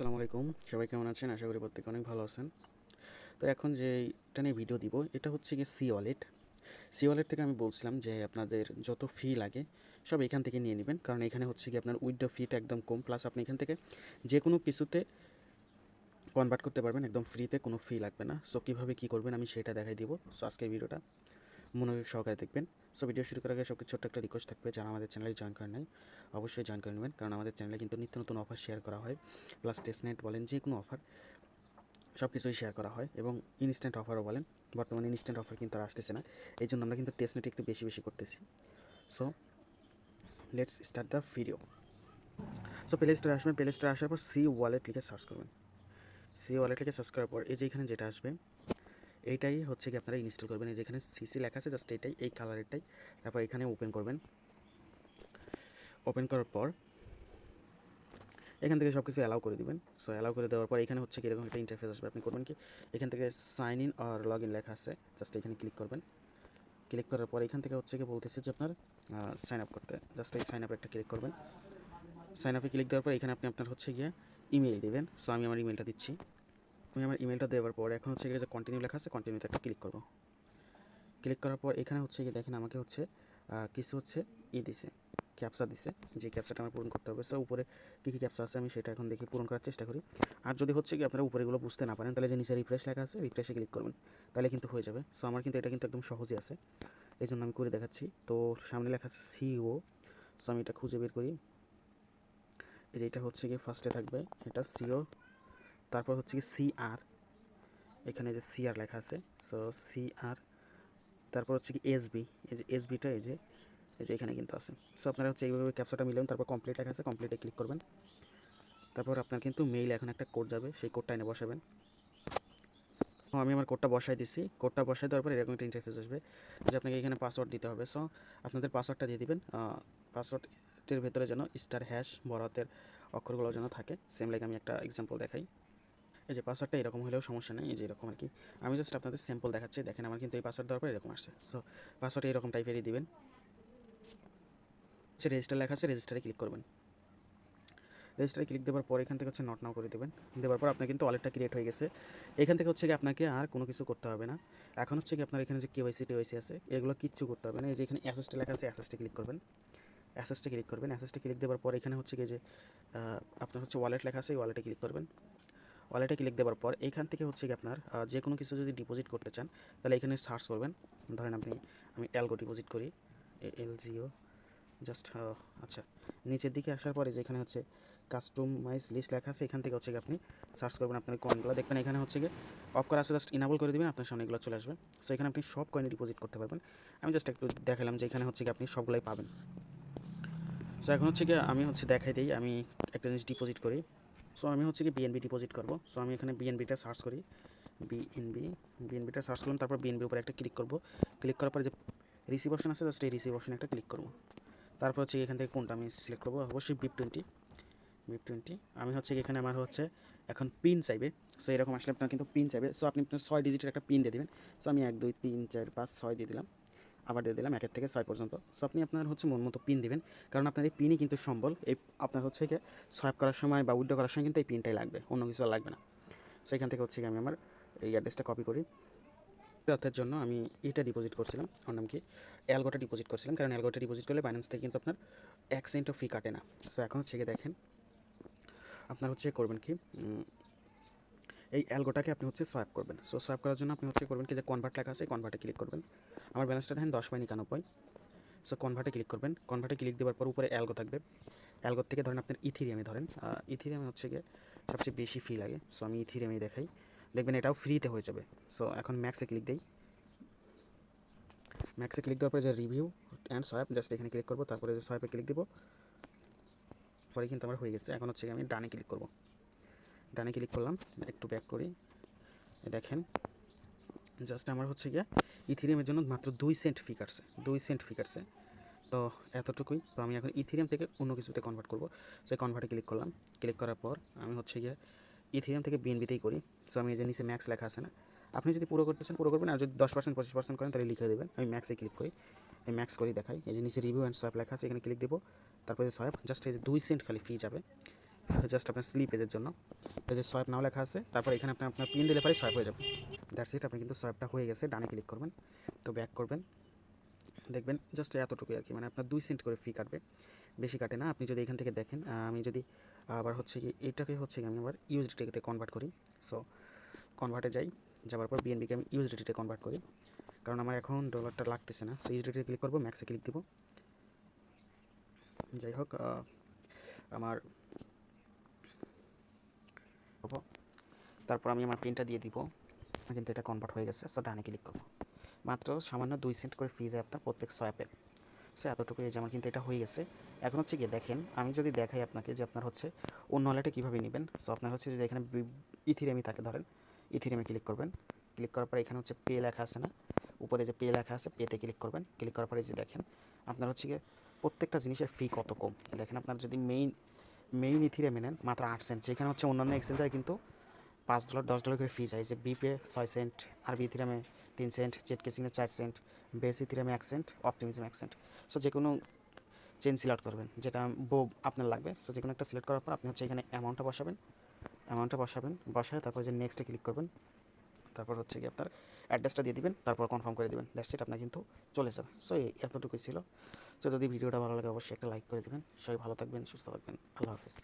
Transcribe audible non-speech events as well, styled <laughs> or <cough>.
আসসালামু আলাইকুম। সবাই কেমন আছেন? আশা করি প্রত্যেকে অনেক ভালো আছেন। তো এখন যে এটা নিয়ে ভিডিও দিব, এটা হচ্ছে গিয়ে সি ওয়ালেট সি ওয়ালেট থেকে আমি বলছিলাম যে আপনাদের যত ফি লাগে, সব এখান থেকে নিয়ে নেবেন। কারণ এখানে হচ্ছে কি আপনার উইথ ফিটা একদম কম। প্লাস আপনি এখান থেকে যে কোনো কিছুতে কনভার্ট করতে পারবেন। একদম ফ্রিতে কোনো ফি লাগবে না। সো কীভাবে কী করবেন আমি সেটা দেখাই দিব। সো আজকের ভিডিওটা মনোযোগ সহকারে দেখবেন। সো ভিডিও শুরু করার আগে সবকে ছোট্ট একটা রিকোয়েস্ট থাকবে যারা আমাদের চ্যানেলে জয়েন করেন নাই। অবশ্যই জয়েন করে নেবেন, কারণ আমাদের চ্যানেলে কিন্তু নিত্য নতুন অফার শেয়ার করা হয়। প্লাস টেস্টনেট বলেন, যে কোনো অফার সব কিছুই শেয়ার করা হয় এবং ইনস্ট্যান্ট অফারও বলেন। বর্তমানে ইনস্ট্যান্ট অফার কিন্তু আর আসতেছে না। এই জন্য আমরা কিন্তু টেস্টনেট একটু বেশি বেশি করতেছি। So let's start the video so play স্টোরে আসবেন। প্লে স্টোরে আসার পর সি ওয়ালেট লিখে সার্চ করবেন। সি ওয়ালেট লিখে সার্চ করার পর এই যে এখানে যেটা আসবে এইটাই হচ্ছে কি আপনারা ইনস্টল করবেন। এই যেখানে সিসি লেখা আছে জাস্ট এইটাই, এই কালারেরটাই তারপর এখানে ওপেন করবেন। ওপেন করার পর এখান থেকে সব কিছু অ্যালাউ করে দিবেন। সো অ্যালাউ করে দেওয়ার পর এখানে হচ্ছে কীরকম একটা ইন্টারফেস আসবে। আপনি করবেন কি? এখান থেকে সাইন ইন আর লগ ইন লেখা আছে। জাস্ট এখানে ক্লিক করবেন। ক্লিক করার পর এখান থেকে হচ্ছে কি বলতেছে যে আপনার সাইন আপ করতে। জাস্ট এই সাইন আপ একটা ক্লিক করবেন। সাইন আপে ক্লিক দেওয়ার পর এখানে আপনি আপনার হচ্ছে গিয়ে ইমেল দিবেন। সো আমি আমার ইমেলটা দিচ্ছি। আমি আমার ইমেলটা দেওয়ার পর, এখন হচ্ছে গিয়ে যে কন্টিনিউ লেখা আছে কন্টিনিউতে একটা ক্লিক করব। ক্লিক করার পর এখানে হচ্ছে কি দেখেন আমাকে হচ্ছে কিছু হচ্ছে ই দিছে ক্যাপসা দিছে, যে ক্যাপসাটা আমার পূরণ করতে হবে। সো উপরে কী কী ক্যাপসা আছে আমি সেটা এখন দেখি পূরণ করার চেষ্টা করি। আর যদি হচ্ছে কি আপনারা উপরেগুলো বুঝতে না পারেন, তাহলে যে নিচে রিফ্রেশ লেখা আছে রিফ্রেশে ক্লিক করবেন, তাহলে কিন্তু হয়ে যাবে। সো আমার কিন্তু এটা কিন্তু একদম সহজে আছে। এই জন্য আমি করে দেখাচ্ছি। তো, সামনে লেখা আছে সিও সো আমি এটা খুঁজে বের করি। এই যে এটা হচ্ছে কি ফার্স্টে থাকবে, এটা সিও তারপর হচ্ছে কি সিআর এখানে যে সিআর লেখা আছে সো সিআর তারপর হচ্ছে কি এসবি এই যে এসবিটা এই যে এই যে এখানে কিন্তু আছে। সো আপনারা হচ্ছে এইভাবে ক্যাপচাটা মিলাবেন, তারপর কমপ্লিট লেখা আছে কমপ্লিটে ক্লিক করবেন। তারপর আপনার কিন্তু মেইল এখন একটা কোড যাবে, সেই কোডটা এনে বসাবেন। আমি আমার কোডটা বসাই দিছি কোডটা বসাই দেওয়ার পর এরকম একটা ইন্টারফেস আসবে, যে আপনাকে এখানে পাসওয়ার্ড দিতে হবে। সো আপনাদের পাসওয়ার্ডটা দিয়ে দিবেন পাসওয়ার্ডের ভেতরে যেন স্টার হ্যাশ বড় হাতের অক্ষরগুলো যেন থাকে সেম লাইক আমি একটা এক্সাম্পল দেখাই। এই যে পাসওয়ার্ডটা এরকম হলেও সমস্যা নেই, এই যে এরকম আর কি আমি জাস্ট আপনাদের স্যাম্পল দেখাচ্ছি, দেখেন আমার কিন্তু এই পাসওয়ার্ড দেওয়ার পর এরকম আসছে। সো পাসওয়ার্ড এরকম টাইপেরই দিবেন। সে রেজিস্টার লেখা আছে রেজিস্টারে ক্লিক করবেন। রেজিস্টারে ক্লিক দেওয়ার পর এখান থেকে হচ্ছে নট নাও করে দেবেন। দেওয়ার পর আপনার কিন্তু ওয়ালেটটা ক্রিয়েট হয়ে গেছে। এখান থেকে হচ্ছে কি আপনাকে আর কোনো কিছু করতে হবে না। এখন হচ্ছে কি আপনার এখানে যে কেওয়াইসি টিওয়াইসি আছে, এগুলো কিচ্ছু করতে হবে না। এই যে এখানে অ্যাসেসটা লেখা আছে অ্যাসেসটে ক্লিক করবেন। অ্যাসেসটে ক্লিক করবেন। অ্যাসেসটে ক্লিক দেওয়ার পর এখানে হচ্ছে কি যে আপনার হচ্ছে ওয়ালেট লেখা আছে ওয়ালেটে ক্লিক করবেন। ওয়ালেটে ক্লিক দেওয়ার পর এখান থেকে হচ্ছে কি আপনার যে কোনো কিছু যদি ডিপোজিট করতে চান, তাহলে এখানে সার্চ করবেন। ধরেন আপনি, আমি এলগো ডিপোজিট করি এল জিও জাস্ট আচ্ছা। নিচের দিকে আসার পরে যেখানে হচ্ছে কাস্টমাইজ লিস্ট লেখা আছে, এখান থেকে হচ্ছে আপনি সার্চ করবেন আপনার কয়েনগুলো দেখবেন এখানে হচ্ছে গিয়ে অফ করা আছে জাস্ট ইনাবল করে দেবেন, আপনার সামনে এগুলো চলে আসবে। সো এখানে আপনি সব কয়েন ডিপোজিট করতে পারবেন। আমি জাস্ট একটু দেখালাম যে এখানে হচ্ছে আপনি সবগুলাই পাবেন। সো এখন হচ্ছে কি আমি হচ্ছে দেখাই দিই, আমি একটা জিনিস ডিপোজিট করি। সো আমি হচ্ছে কি বিএনবি ডিপোজিট করব। সো আমি এখানে বিএনবিটা সার্চ করি। বিএনবি বিএনবিটা সার্চ করলাম, তারপর বিএনবির উপরে একটা ক্লিক করব। ক্লিক করার পরে যে রিসিভ অপশন আছে জাস্ট এই রিসিভ অপশনে একটা ক্লিক করব। তারপর হচ্ছে এখান থেকে কোনটা আমি সিলেক্ট করব? অবশ্যই বিপ টোয়েন্টি বিপ টোয়েন্টি আমি হচ্ছে এখানে আমার হচ্ছে এখন পিন চাইবে। সো এরকম আসলে আপনার কিন্তু পিন চাইবে। সো আপনি আপনার ছয় ডিজিটের একটা পিন দিয়ে দেবেন। সো আমি এক, দুই, তিন, চার, পাঁচ, ছয় দিয়ে দিলাম। আবার দিয়ে দিলাম একের থেকে ছয় পর্যন্ত। সো আপনি আপনার হচ্ছে মন মতো পিন দিবেন। কারণ আপনার এই পিনই কিন্তু সম্বল। এই আপনার হচ্ছে গিয়ে সোয়াইপ করার সময় বা উইড্রো করার সময় কিন্তু এই পিনটাই লাগবে। অন্য কিছু লাগবে না। সো এখান থেকে হচ্ছে কি আমি আমার এই অ্যাড্রেসটা কপি করি। অর্থের জন্য আমি এটা ডিপোজিট করছিলাম, ওর নাম কি? অ্যালগোটা ডিপোজিট করছিলাম। কারণ অ্যালগোটা ডিপোজিট করলে বাইন্যান্স থেকে কিন্তু আপনার এক সেন্টও ফি কাটে না। সো এখন হচ্ছে দেখেন, আপনার হচ্ছে করবেন কি? এই অ্যালগোটাকে আপনি হচ্ছে সোয়াইপ করবেন। সো সোয়াইপ করার জন্য আপনি হচ্ছে করবেন কি যে কনভার্ট লেখা আছে কনভার্টে ক্লিক করবেন। আমার ব্যালেন্সটা দেখেন দশ পয়েন্ট একানব্বই। সো কনভার্টে ক্লিক করবেন। কনভার্টে ক্লিক দেওয়ার পর উপরে অ্যালগো থাকবে। অ্যালগোর থেকে ধরেন আপনার ইথিরিয়ামে ধরেন। ইথিরিয়ামে হচ্ছে গিয়ে সবচেয়ে বেশি ফি লাগে। সো আমি ইথিরিয়ামেই দেখাই। দেখবেন এটাও ফ্রিতে হয়ে যাবে। সো এখন ম্যাক্সে ক্লিক দেই। ম্যাক্সে ক্লিক দেওয়ার পরে যে রিভিউ অ্যান্ড সোয়াইপ জাস্ট এখানে ক্লিক করব। তারপরে যে সোয়াইপে ক্লিক দেবো। পরে কিন্তু আমার হয়ে গেছে। এখন হচ্ছে আমি ডানে ক্লিক করব। ডানে ক্লিক করলাম একটু ব্যাক করি। দেখেন জাস্ট আমার হচ্ছে গিয়ে ইথিরিয়ামের জন্য মাত্র দুই সেন্ট ফি কাটছে দুই সেন্ট ফি কাটছে তো এতটুকুই, তো আমি এখন ইথিরিয়াম থেকে অন্য কিছুতে কনভার্ট করব। সেই কনভার্টে ক্লিক করলাম, ক্লিক করার পর আমি হচ্ছে গিয়ে ইথিরিয়াম থেকে বিএনবিতেই করি। সো আমি যে নিচে ম্যাক্স লেখা আছে না, আপনি যদি পুরো করতে চান, পুরো করবেন, আর যদি দশ পার্সেন্ট পঁচিশ পার্সেন্ট করেন, তাহলে লিখে দেবেন। আমি ম্যাক্সে ক্লিক করি, এই ম্যাক্স করি দেখাই। এই যে নিচে রিভিউ অ্যান্ড সোয়াইপ লেখা আছে, এখানে ক্লিক দেবো। তারপরে সোয়াইপ জাস্ট এই যে দুই সেন্ট খালি ফি যাবে। <laughs> জাস্ট আপনার স্লিপেজের জন্য। তো যে সোয়াইপ নাও লেখা আছে, তারপর এখানে আপনি আপনার পিন দিলে পরে সোয়াইপ হয়ে যাবে। দ্যাটস ইট আপনি কিন্তু সোয়াইপটা হয়ে গেছে, ডানে ক্লিক করবেন, তো ব্যাক করবেন। দেখবেন জাস্ট এতটুকুই আর কি মানে আপনার দুই সেন্ট করে ফি কাটবে। বেশি কাটে না, আপনি যদি এখান থেকে দেখেন আমি যদি আবার হচ্ছে কি এইটাকে হচ্ছে কি, আমি আবার ইউএসডিটিতে কনভার্ট করি। সো কনভার্টে যাই যাওয়ার পর বিএনবিকে আমি ইউএসডিটিতে কনভার্ট করি। কারণ আমার এখন ডলারটা লাগতেছে না সো ইউএসডিটিতে ক্লিক করব ম্যাক্সে ক্লিক দিব। যাই হোক আমার হব তারপর আমি আমার পিনটা দিয়ে দিব। কিন্তু এটা কনভার্ট হয়ে গেছে সো ডানে ক্লিক করব। মাত্র সামান্য দুই সেন্ট করে ফিজ আপনার প্রত্যেক সোয়াপে সো এতটুকু এই যে আমার কিন্তু এটা হয়ে গেছে। এখন হচ্ছে গিয়ে দেখেন, আমি যদি দেখাই আপনাকে যে আপনার হচ্ছে অন্য ওয়ালেটে কীভাবে নেবেন। সো আপনার হচ্ছে যে এখানে ইথিরিয়ামি থাকে ধরেন ইথিরিয়ামে ক্লিক করবেন। ক্লিক করার পর এখানে হচ্ছে পে লেখা আছে না? উপরে যে পে লেখা আছে পেতে ক্লিক করবেন। ক্লিক করার পরে যে দেখেন, আপনার হচ্ছে গিয়ে প্রত্যেকটা জিনিসের ফি কত কম? দেখেন আপনার যদি মেইন মেইন ইথিরিয়ামে নেন, মাত্র আট সেন্ট যেখানে হচ্ছে অন্যান্য এক্সচেঞ্জারে কিন্তু পাঁচ ডলার দশ ডলার করে ফি যায় যে বিপে ছয় সেন্ট আর বি থিরামে তিন সেন্ট জেট কেসিংয়ে চার সেন্ট বেসি থিরামে এক সেন্ট অপটিমিজম এক সেন্ট সো যে কোনো চেন সিলেক্ট করবেন, যেটা বো আপনার লাগবে। সো যে কোনো একটা সিলেক্ট করার পর আপনি হচ্ছে এখানে অ্যামাউন্টটা বসাবেন। অ্যামাউন্টটা বসাবেন, বসায় তারপর যে নেক্সটে ক্লিক করবেন, তারপর হচ্ছে কি আপনার অ্যাড্রেসটা দিয়ে দিবেন, তারপর কনফার্ম করে দিবেন। দ্যাটস ইট আপনার কিন্তু চলে যাবে। সো এই এতটুকুই ছিল। তো যদি ভিডিওটা ভালো লাগে অবশ্যই একটা লাইক করে দিবেন। সবাই ভালো থাকবেন, সুস্থ থাকবেন। আল্লাহ হাফিজ।